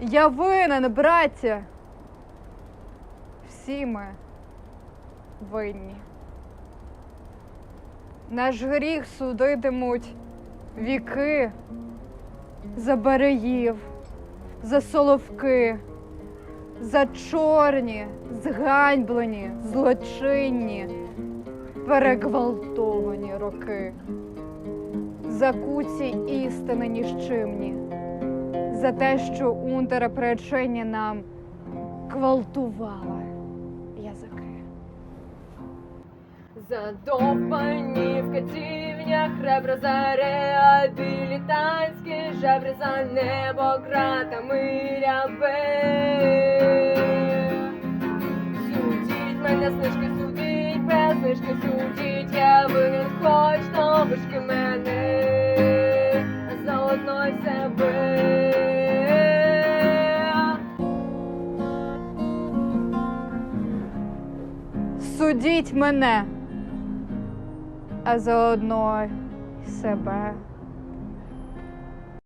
Я винен, браття. Всі ми винні. Наш гріх судитимуть віки за береїв, за соловки, за чорні, зганьблені, злочинні, перегвалтовані роки, за куці істини ніщимні, за те, що унтера причині нам гвалтували язики. Задовбані в катівнях, ребра за реабілітантські жебри за небо кратами ряби. Судіть мене, снижки, судіть, без снижки судіть, я винен хоч то вишки мене, Судіть мене, а заодно й себе.